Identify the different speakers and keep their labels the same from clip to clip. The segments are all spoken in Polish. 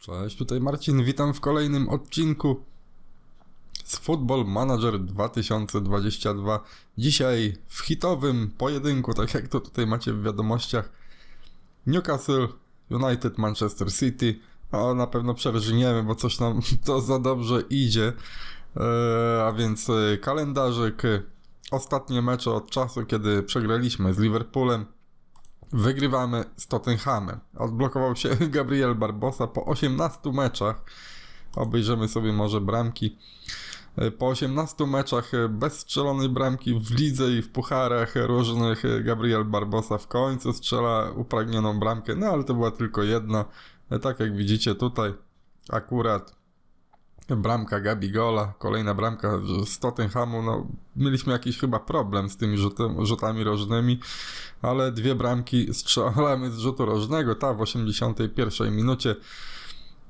Speaker 1: Cześć, tutaj Marcin, witam w kolejnym odcinku z Football Manager 2022. Dzisiaj w hitowym pojedynku, tak jak to tutaj macie w wiadomościach, Newcastle United Manchester City. O, na pewno przerżniemy, bo coś nam to za dobrze idzie. E, a więc e, kalendarzyk, ostatnie mecze od czasu, kiedy przegraliśmy z Liverpoolem. Wygrywamy z Tottenhamem. Odblokował się Gabriel Barbosa po 18 meczach. Obejrzymy sobie może bramki. E, Po 18 meczach e, bez strzelonej bramki w lidze i w pucharach różnych e, Gabriel Barbosa w końcu strzela upragnioną bramkę, no ale to była tylko jedna. Tak jak widzicie tutaj akurat bramka Gabi Gola, kolejna bramka z Tottenhamu, no mieliśmy jakiś chyba problem z tymi rzutem, rzutami rożnymi, ale dwie bramki strzelamy z rzutu rożnego, ta w 81 minucie.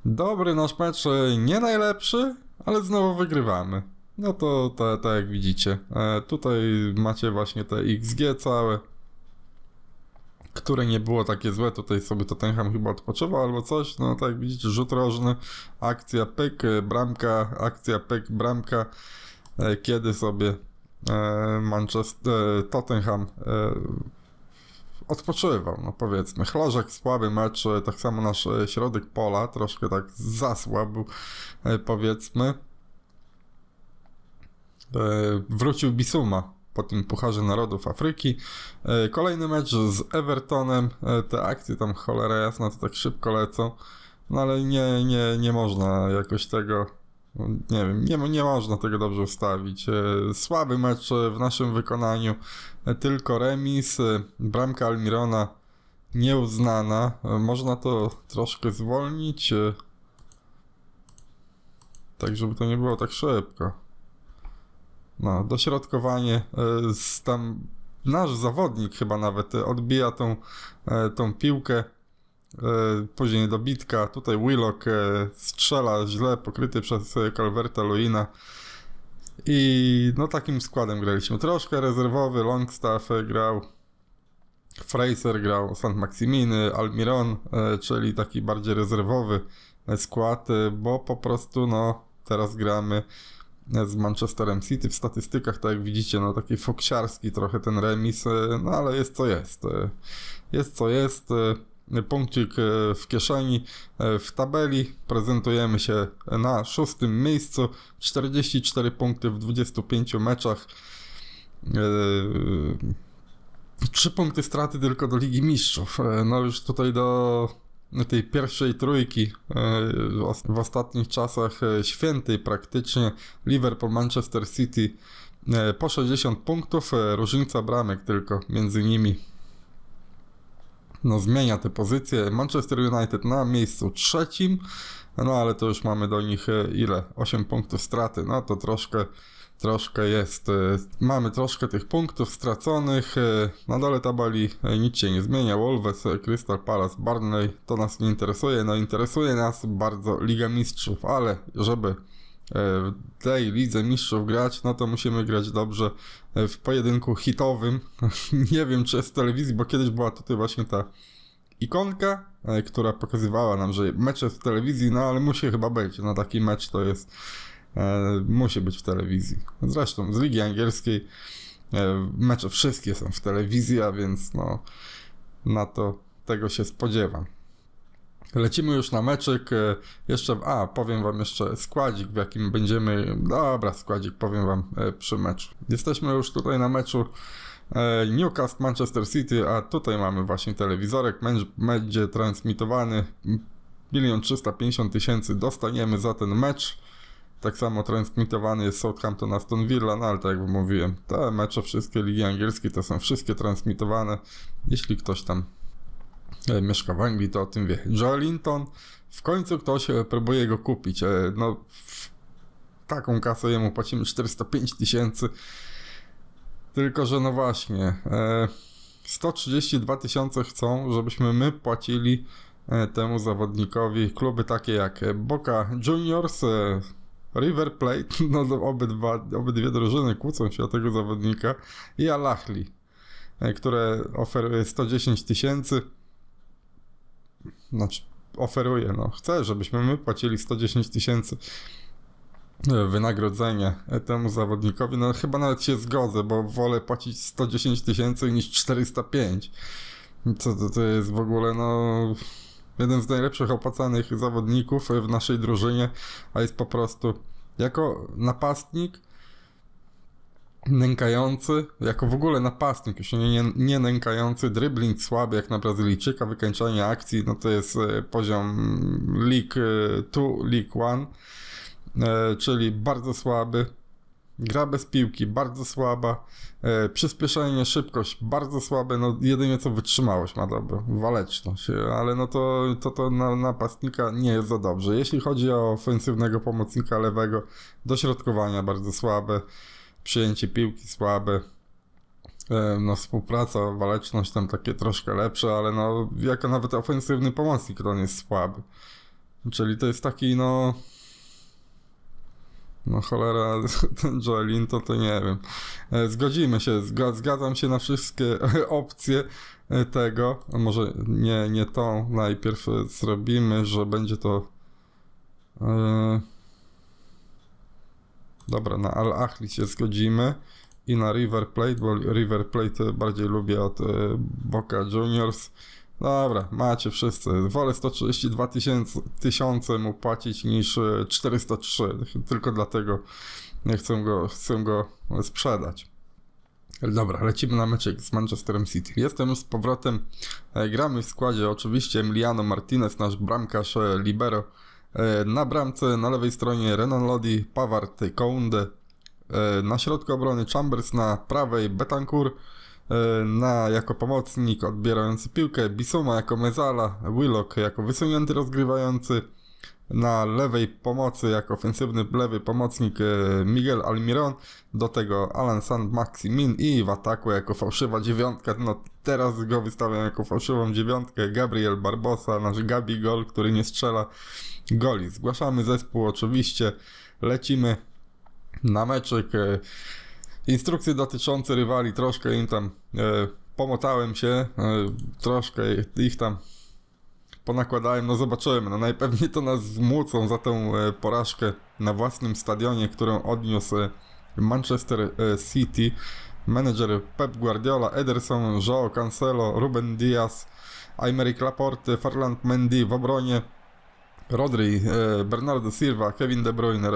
Speaker 1: Dobry nasz mecz, e, nie najlepszy, ale znowu wygrywamy. No to tak ta, jak widzicie. E, tutaj macie właśnie te XG całe, które nie było takie złe. Tutaj sobie Tottenham chyba odpoczywał albo coś. No tak widzicie, rzut rożny, akcja pyk, bramka, akcja pyk, bramka. E, kiedy sobie e, Manchester, e, Tottenham odpoczywał, no powiedzmy. Chlożek słaby mecz, tak samo nasz środek pola troszkę tak zasłabł, powiedzmy. Wrócił Bisuma po tym Pucharze Narodów Afryki. E, Kolejny mecz z Evertonem. E, Te akcje tam cholera jasna to tak szybko lecą. No ale nie, nie, nie można jakoś tego. no, Nie wiem, nie, nie można tego dobrze ustawić. E, Słaby mecz w naszym wykonaniu. Tylko remis. Bramka Almirona nieuznana. Można to troszkę zwolnić. Tak, żeby to nie było tak szybko. No, dośrodkowanie e, z tam nasz zawodnik chyba nawet e, odbija tą, e, tą piłkę. Później dobitka. Tutaj Willock strzela źle, pokryty przez Calverta Luina. I no takim składem graliśmy. Troszkę rezerwowy, Longstaff grał. Fraser grał, St. Maximiny, Almiron, czyli taki bardziej rezerwowy skład, bo po prostu no teraz gramy z Manchesterem City. W statystykach, tak jak widzicie, no taki foksiarski trochę ten remis, e, no ale jest co jest. e, Jest co jest. e, Punkcik w kieszeni. W tabeli prezentujemy się na szóstym miejscu. 44 punkty w 25 meczach. E, Trzy punkty straty tylko do Ligi Mistrzów. No już tutaj do tej pierwszej trójki e, w ostatnich czasach e, świętej praktycznie Liverpool, Manchester City e, po 60 punktów, różnica bramek tylko między nimi. No zmienia te pozycje. Manchester United na miejscu trzecim, no ale to już mamy do nich e, ile? 8 punktów straty, no to troszkę troszkę jest. e, Mamy troszkę tych punktów straconych. e, Na dole tabeli nic się nie zmienia. Wolves, Crystal Palace, Barnley to nas nie interesuje. No interesuje nas bardzo Liga Mistrzów, ale żeby w tej Lidze Mistrzów grać, no to musimy grać dobrze e, w pojedynku hitowym. nie wiem czy w telewizji, bo kiedyś była tutaj właśnie ta ikonka, e, która pokazywała nam, że mecz jest w telewizji, no ale musi chyba być. No taki mecz to jest e, musi być w telewizji. Zresztą z Ligi Angielskiej e, mecze wszystkie są w telewizji, a więc no na to tego się spodziewam. Lecimy już na meczyk. e, Jeszcze, a powiem wam jeszcze składzik, w jakim będziemy. Dobra, składzik powiem wam e, przy meczu. Jesteśmy już tutaj na meczu e, Newcastle Manchester City, a tutaj mamy właśnie telewizorek. Mecz będzie transmitowany. 1 350 tysięcy dostaniemy za ten mecz. Tak samo transmitowany jest Southampton Aston Villa, no ale tak jak mówiłem, te mecze wszystkie ligi angielskie to są wszystkie transmitowane. Jeśli ktoś tam mieszka w Anglii, to o tym wie. Joelinton, w końcu ktoś e, próbuje go kupić. E, no, taką kasę jemu płacimy 405 tysięcy. Tylko, że no właśnie, e, 132 tysiące chcą, żebyśmy my płacili e, temu zawodnikowi. Kluby takie jak e, Boca Juniors, e, River Plate, no obydwa, obydwie drużyny kłócą się o tego zawodnika i Al-Ahli, e, które oferuje 110 tysięcy. Znaczy oferuje. No, chce, żebyśmy my płacili 110 tysięcy e, wynagrodzenie temu zawodnikowi. No chyba nawet się zgodzę, bo wolę płacić 110 tysięcy niż 405. Co to, to jest w ogóle, no jeden z najlepszych opłacanych zawodników w naszej drużynie, a jest po prostu jako napastnik nękający, jako w ogóle napastnik, już nie, nie, nie nękający, dribbling słaby jak na Brazylijczyka, wykańczanie akcji, no to jest e, poziom League 2, League 1, e, czyli bardzo słaby. Gra bez piłki, bardzo słaba. E, przyspieszenie, szybkość, bardzo słabe. No, jedynie co wytrzymałość ma dobro, waleczność, e, ale no to, to, to na napastnika nie jest za dobrze. Jeśli chodzi o ofensywnego pomocnika lewego, dośrodkowania bardzo słabe, przyjęcie piłki słabe. E, no, współpraca, waleczność tam takie troszkę lepsze, ale no, jako nawet ofensywny pomocnik on jest słaby. Czyli to jest taki, no, no cholera, ten Joelin to to nie wiem. E, Zgodzimy się, zga- zgadzam się na wszystkie opcje e, tego. Może nie, nie tą najpierw zrobimy, że będzie to. e, Dobra, na Al Ahli się zgodzimy i na River Plate, bo River Plate bardziej lubię od e, Boca Juniors. Dobra, macie wszyscy. Wolę 132 tysiące, mu płacić niż e, 403. Tylko dlatego nie chcę go, chcę go sprzedać. Dobra, lecimy na meczek z Manchesterem City. Jestem już z powrotem. E, Gramy w składzie oczywiście Emiliano Martinez, nasz bramkarz e, libero. E, Na bramce na lewej stronie Renan Lodi, Pavard, Kounde. E, Na środku obrony Chambers, na prawej Betancourt. E, Na jako pomocnik odbierający piłkę Bisuma jako mezala, Willock jako wysunięty rozgrywający. Na lewej pomocy jako ofensywny lewy pomocnik e, Miguel Almiron, do tego Alan San Maximin i w ataku jako fałszywa dziewiątka, no teraz go wystawiam jako fałszywą dziewiątkę, Gabriel Barbosa, nasz Gabi Gol, który nie strzela goli. Zgłaszamy zespół oczywiście, lecimy na meczek. e, Instrukcje dotyczące rywali, troszkę im tam e, pomotałem się, troszkę ich tam ponakładałem, no zobaczymy, no najpewniej to nas zmucą za tę e, porażkę na własnym stadionie, którą odniósł e, Manchester e, City. Menedżer Pep Guardiola, Ederson, Joao Cancelo, Ruben Diaz, Aymeric Laporte, Farland Mendy w obronie, Rodri, Bernardo Silva, Kevin De Bruyne,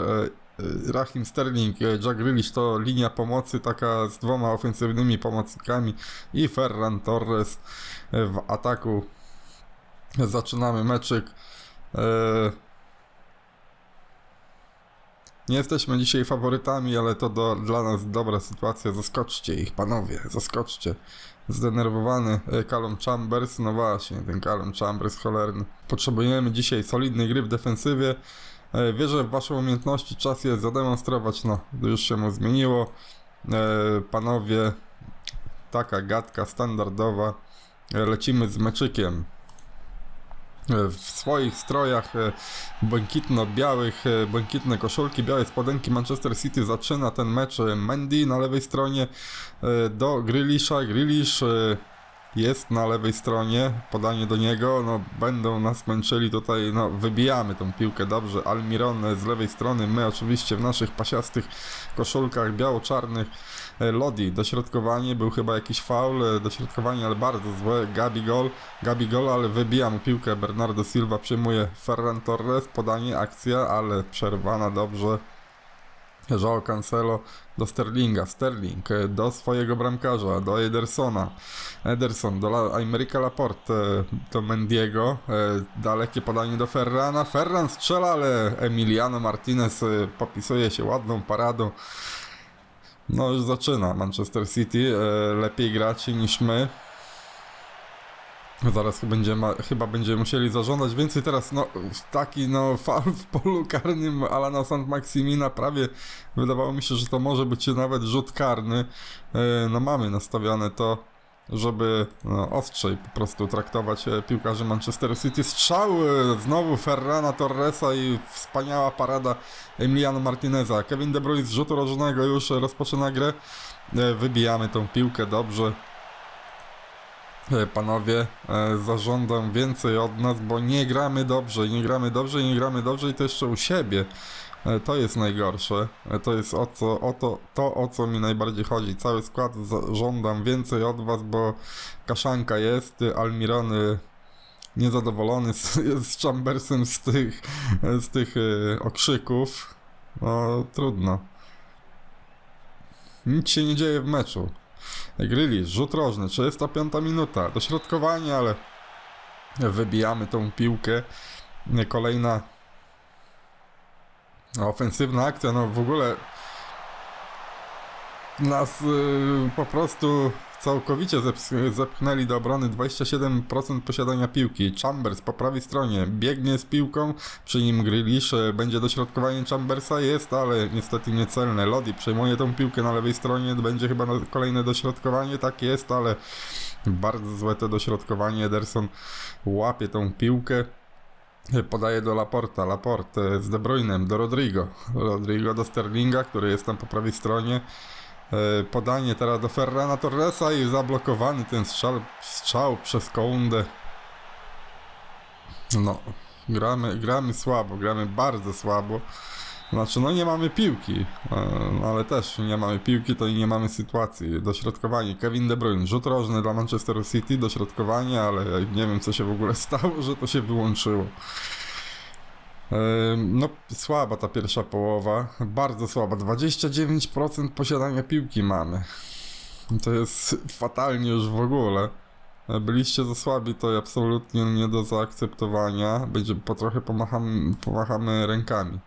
Speaker 1: Raheem Sterling, Jack Grealish to linia pomocy taka z dwoma ofensywnymi pomocnikami i Ferran Torres w ataku Zaczynamy meczyk. E, Nie jesteśmy dzisiaj faworytami, ale to do, dla nas dobra sytuacja. Zaskoczcie ich, panowie, zaskoczcie. Zdenerwowany e, Callum Chambers, no właśnie, ten Callum Chambers cholerny. Potrzebujemy dzisiaj solidnej gry w defensywie. E, Wierzę w waszą umiejętności, czas je zademonstrować, no, już się mu zmieniło. Panowie, taka gadka standardowa. Lecimy z meczykiem w swoich strojach e, błękitno-białych, e, błękitne koszulki, białe spodenki Manchester City zaczyna ten mecz e, Mendy na lewej stronie e, do Grealisha. Grealish e, jest na lewej stronie, podanie do niego, no będą nas męczyli tutaj, no wybijamy tą piłkę dobrze, Almiron e, z lewej strony, my oczywiście w naszych pasiastych koszulkach biało-czarnych, E, Lodi, dośrodkowanie, był chyba jakiś faul, e, dośrodkowanie, ale bardzo złe, Gabi Gol, Gabi Gol, ale wybija mu piłkę, Bernardo Silva przyjmuje Ferran Torres, podanie, akcja, ale przerwana dobrze, Joao Cancelo do Sterlinga, Sterling e, do swojego bramkarza, do Edersona, Ederson do La Aymerica Laporte, e, do Mendiego, e, dalekie podanie do Ferrana, Ferran strzela, ale Emiliano Martinez popisuje się ładną paradą, no już zaczyna Manchester City, lepiej grać niż my. Zaraz chyba będziemy musieli zażądać więcej teraz, no taki no faul w polu karnym Alana Sant Maximina prawie wydawało mi się, że to może być nawet rzut karny. E, No mamy nastawione to, żeby no, ostrzej po prostu traktować e, piłkarzy Manchester City. Strzał e, znowu Ferrana Torresa i wspaniała parada Emiliano Martineza. Kevin De Bruyne z rzutu rożnego już rozpoczyna grę. Wybijamy tą piłkę dobrze. E, Panowie, e, zażądam więcej od nas, bo nie gramy dobrze, nie gramy dobrze, nie gramy dobrze i to jeszcze u siebie. E, To jest najgorsze. To jest o, co, o to, to, o co mi najbardziej chodzi. Cały skład żądam więcej od was, bo kaszanka jest, y, Almiron y, niezadowolony z, z Chambersem z tych, z tych okrzyków. No, trudno. Nic się nie dzieje w meczu. Gryli, rzut rożny, 35 minuta, dośrodkowanie, ale wybijamy tą piłkę. Kolejna ofensywna akcja, no w ogóle nas y, po prostu całkowicie zepchnęli do obrony 27% posiadania piłki. Chambers po prawej stronie biegnie z piłką, przy nim Grealish, y, będzie dośrodkowanie Chambersa, jest, ale niestety niecelne. Lodi przejmuje tą piłkę na lewej stronie, będzie chyba kolejne dośrodkowanie, tak jest, ale bardzo złe to dośrodkowanie. Ederson łapie tą piłkę. Podaje do Laporta, Laporte z De Bruynem do Rodrigo, Rodrigo do Sterlinga, który jest tam po prawej stronie. E, Podanie teraz do Ferrana Torresa i zablokowany ten strzał, strzał przez Koundę. No, gramy, gramy słabo, gramy bardzo słabo. Znaczy, no nie mamy piłki, e, ale też nie mamy piłki, to i nie mamy sytuacji. Dośrodkowanie, Kevin De Bruyne, rzut rożny dla Manchester City, dośrodkowanie, ale nie wiem co się w ogóle stało, że to się wyłączyło. No, słaba ta pierwsza połowa, bardzo słaba. 29% posiadania piłki mamy. To jest fatalnie już w ogóle. Byliście za słabi, to absolutnie nie do zaakceptowania. Będzie po trochę pomachamy, pomachamy rękami.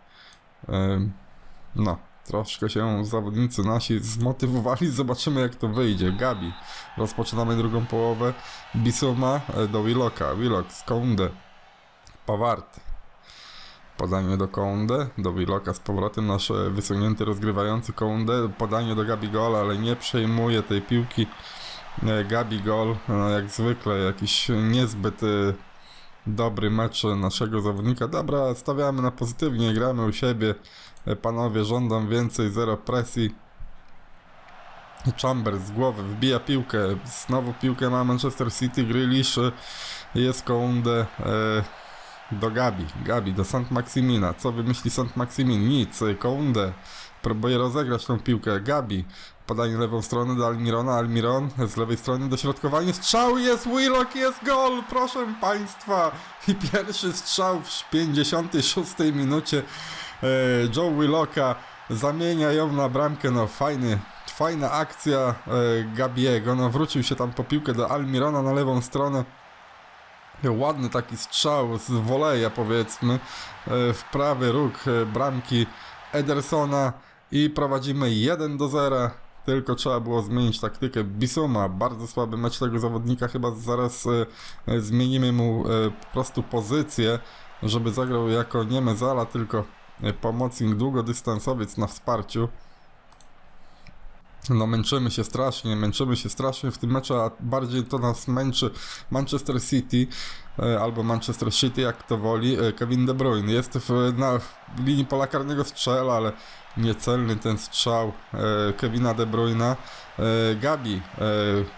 Speaker 1: No, troszkę się zawodnicy nasi zmotywowali. Zobaczymy jak to wyjdzie. Gabi. Rozpoczynamy drugą połowę. Bisuma e, do Willoka. Willock z Kounde. Pawart. Podanie do Kounde, do Willoka z powrotem nasz e, wysunięty rozgrywający Kounde, podanie do Gabi Gol, ale nie przejmuje tej piłki E, Gabi Gol, no jak zwykle jakiś niezbyt e, dobry mecz naszego zawodnika. Dobra, stawiamy na pozytywnie, gramy u siebie. E, Panowie, żądam więcej, zero presji. Chambers z głowy wbija piłkę, znowu piłkę ma Manchester City, Grealish, e, jest Kounde. E, do Gabi, Gabi, do Sant Maximina. Co wymyśli Sant Maximin? Nic. Kounde próbuje rozegrać tą piłkę. Gabi, podanie lewą stronę do Almirona. Almiron z lewej strony dośrodkowanie. Strzał jest, Willock jest gol, proszę Państwa. I pierwszy strzał w 56 minucie e, Joe Willocka zamienia ją na bramkę. No fajny. Fajna akcja e, Gabiego. No wrócił się tam po piłkę do Almirona na lewą stronę. Ładny taki strzał z woleja powiedzmy e, w prawy róg e, bramki Edersona i prowadzimy 1 do 0. Tylko trzeba było zmienić taktykę Bisuma. Bardzo słaby mecz tego zawodnika. Chyba zaraz e, zmienimy mu po prostu pozycję, żeby zagrał jako nie Mezala, tylko pomocnik długodystansowiec na wsparciu. No męczymy się strasznie, męczymy się strasznie w tym meczu, a bardziej to nas męczy Manchester City albo Manchester City, jak to woli. E, Kevin De Bruyne jest w, na w linii pola karnego strzela, ale niecelny ten strzał e, Kevina De Bruyna. E, Gabi,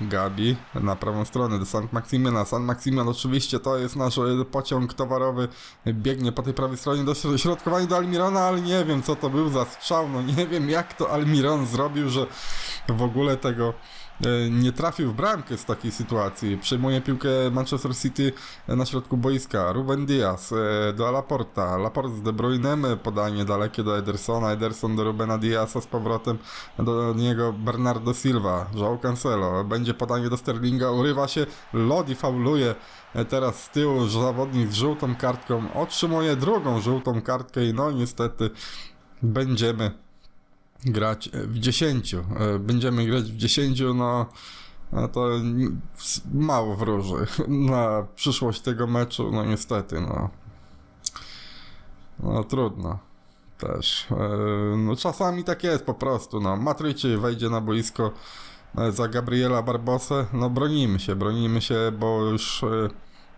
Speaker 1: e, Gabi na prawą stronę do St. Maximina. St. Maximin oczywiście to jest nasz e, pociąg towarowy, biegnie po tej prawej stronie do środ- środkowania do Almirona, ale nie wiem co to był za strzał, no nie wiem jak to Almiron zrobił, że w ogóle tego e, nie trafił w bramkę z takiej sytuacji. Przejmuje piłkę Manchester City na środku boiska. Ruben Diaz e, do Laporta. Laport z De Bruynem, e, podanie dalekie do Edersona. Ederson do Rubena Diaza z powrotem do niego Bernardo Silva. João Cancelo. Będzie podanie do Sterlinga. Urywa się. Lodi fauluje. E, Teraz z tyłu zawodnik z żółtą kartką otrzymuje drugą żółtą kartkę i no niestety będziemy grać w 10. E, Będziemy grać w 10, no, no to mało wróży na przyszłość tego meczu, no niestety, no. No trudno też. E, No czasami tak jest po prostu, no. Matryci wejdzie na boisko e, za Gabriela Barbosę, no bronimy się, bronimy się, bo już e,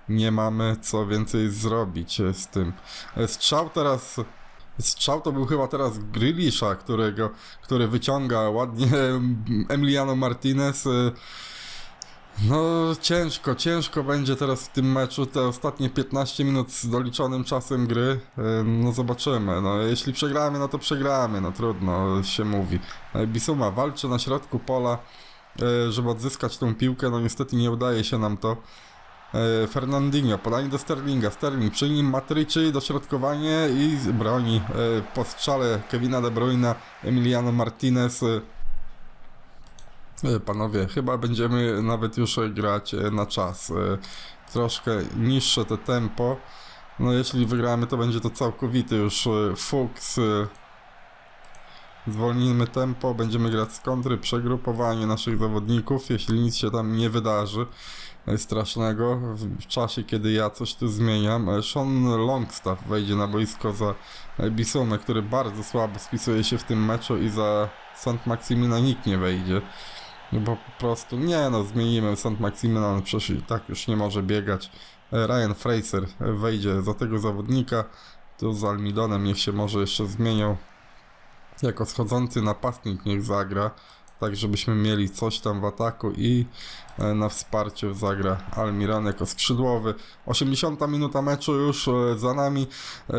Speaker 1: nie mamy co więcej zrobić e, z tym. E, Strzał teraz Strzał to był chyba teraz Grilisza, którego, który wyciąga ładnie Emiliano Martinez. y, No ciężko, ciężko będzie teraz w tym meczu. Te ostatnie 15 minut z doliczonym czasem gry. e, No zobaczymy. No jeśli przegramy, no to przegramy. No trudno się mówi. E, Bisuma walczy na środku pola, e, żeby odzyskać tą piłkę. No niestety nie udaje się nam to. E, Fernandinho, podanie do Sterlinga. Sterling przy nim Matryczy, dośrodkowanie i broni e, po strzale Kevina De Bruyne, Emiliano Martinez. e, Panowie, chyba będziemy nawet już grać na czas. Troszkę niższe te tempo. No jeśli wygramy, to będzie to całkowity już fuks. Zwolnimy tempo, będziemy grać z kontry, przegrupowanie naszych zawodników, jeśli nic się tam nie wydarzy strasznego w czasie, kiedy ja coś tu zmieniam. Sean Longstaff wejdzie na boisko za Bisumę, który bardzo słabo spisuje się w tym meczu i za St. Maximina nikt nie wejdzie. Bo po prostu, nie no, zmienimy St. Maximina, on przecież tak już nie może biegać. Ryan Fraser wejdzie za tego zawodnika, tu z Almidonem niech się może jeszcze zmienią. Jako schodzący napastnik niech zagra, tak żebyśmy mieli coś tam w ataku i e, na wsparciu zagra Almiron jako skrzydłowy. 80 minuta meczu już e, za nami. E,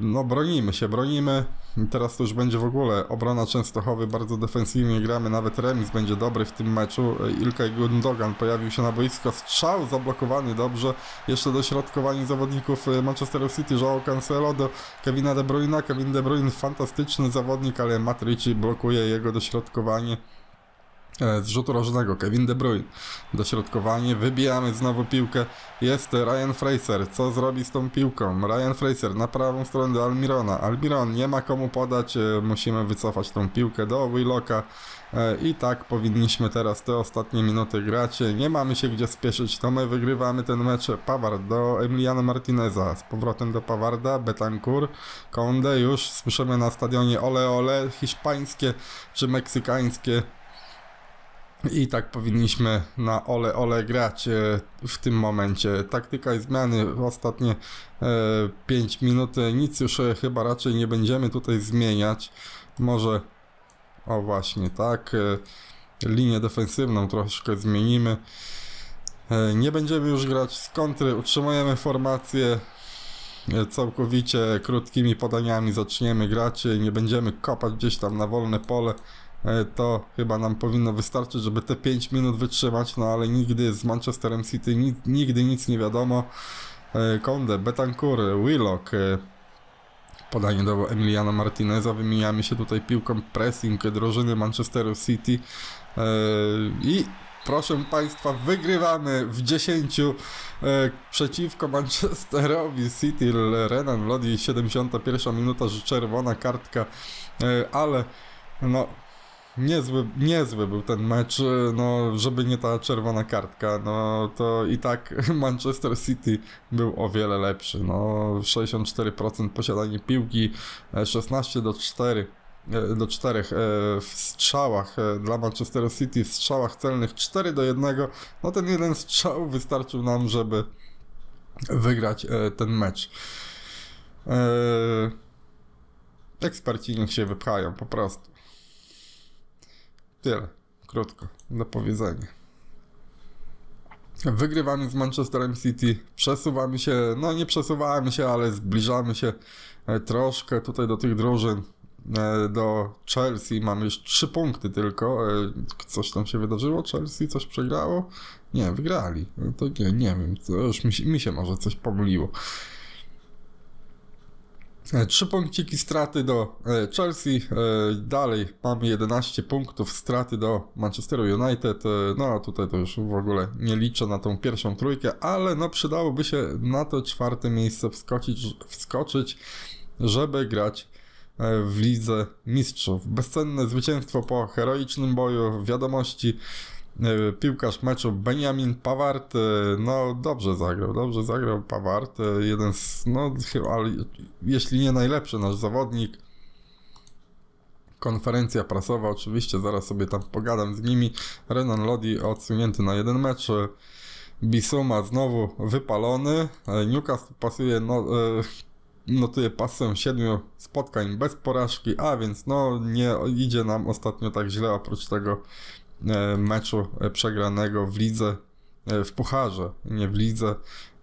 Speaker 1: No bronimy się, bronimy. Teraz to już będzie w ogóle obrona Częstochowy, bardzo defensywnie gramy, nawet remis będzie dobry w tym meczu. Ilkay Gundogan pojawił się na boisko, strzał zablokowany dobrze, jeszcze dośrodkowanie zawodników e, Manchesteru City, Joao Cancelo do Kevina De Bruyne. Kevin De Bruyne fantastyczny zawodnik, ale Matt Ritchie blokuje jego dośrodkowanie. E, Z rzutu rożnego Kevin De Bruyne. Dośrodkowanie, wybijamy znowu piłkę. Jest Ryan Fraser. Co zrobi z tą piłką? Ryan Fraser na prawą stronę do Almirona. Almiron nie ma komu podać. e, Musimy wycofać tą piłkę do Willocka. E, I tak powinniśmy teraz te ostatnie minuty grać. Nie mamy się gdzie spieszyć, to my wygrywamy ten mecz. Paward do Emiliano Martineza. Z powrotem do Pawarda. Betancourt. Conde już słyszymy na stadionie ole ole. Hiszpańskie czy meksykańskie i tak powinniśmy na ole ole grać e, w tym momencie. Taktyka i zmiany ostatnie e, 5 minut. e, Nic już e, chyba raczej nie będziemy tutaj zmieniać. Może o właśnie tak. e, Linię defensywną troszkę zmienimy. E, Nie będziemy już grać z kontry, utrzymujemy formację e, całkowicie krótkimi podaniami zaczniemy grać, e, nie będziemy kopać gdzieś tam na wolne pole. E, To chyba nam powinno wystarczyć, żeby te 5 minut wytrzymać, no ale nigdy z Manchesterem City ni nigdy nic nie wiadomo. E, Conde, Betancourt, Willock, e, podanie do Emiliano Martineza, wymieniamy się tutaj piłką pressing drużyny Manchesteru City E, i proszę Państwa, wygrywamy w 10 e, przeciwko Manchesterowi City. Renan Lodi, 71 minuta, że czerwona kartka, e, ale no niezły, niezły był ten mecz, e, no żeby nie ta czerwona kartka, no to i tak Manchester City był o wiele lepszy, no 64% posiadanie piłki, e, 16 do 4 e, do 4 w strzałach e, dla Manchesteru City, w strzałach celnych 4 do 1. No ten jeden strzał wystarczył nam, żeby wygrać e, ten mecz. E, Eksperci niech się wypchają po prostu. Tyle. Krótko. Do powiedzenia. Wygrywamy z Manchesterem City, przesuwamy się, no nie przesuwamy się, ale zbliżamy się e, troszkę tutaj do tych drużyn. E, Do Chelsea mamy już 3 punkty tylko. E, Coś tam się wydarzyło? Chelsea coś przegrało? Nie, wygrali. No To nie, nie wiem, to już mi mi się może coś pomyliło. E, Trzy punkciki straty do e, Chelsea. e, Dalej mamy 11 punktów straty do Manchesteru United. No tutaj to już w ogóle nie liczę na tą pierwszą trójkę, ale no przydałoby się na to czwarte miejsce wskoczyć, wskoczyć żeby grać w Lidze Mistrzów. Bezcenne zwycięstwo po heroicznym boju, wiadomości. E, Piłkarz meczu Benjamin Pawart, e, no dobrze zagrał, dobrze zagrał Pawart, e, jeden z, no chyba, ale jeśli nie najlepszy nasz zawodnik. Konferencja prasowa, oczywiście, zaraz sobie tam pogadam z nimi. Renan Lodi odsunięty na jeden mecz. Bisuma znowu wypalony. Newcastle pasuje, no, notuje pasę siedmiu spotkań bez porażki, a więc no nie idzie nam ostatnio tak źle oprócz tego meczu e, przegranego w lidze. e, w pucharze, nie w lidze,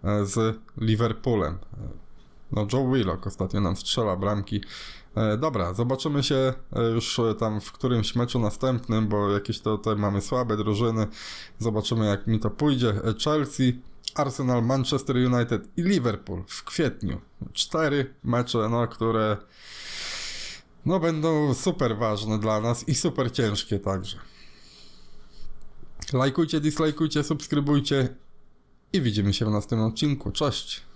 Speaker 1: e, z Liverpoolem. E, No, Joe Willock ostatnio nam strzela bramki. E, Dobra, zobaczymy się e, już e, tam w którymś meczu następnym, bo jakieś tutaj mamy słabe drużyny. Zobaczymy jak mi to pójdzie. E, Chelsea, Arsenal, Manchester United i Liverpool w kwietniu. Cztery mecze, no, które no, będą super ważne dla nas i super ciężkie także. Lajkujcie, dislajkujcie, subskrybujcie i widzimy się w następnym odcinku. Cześć!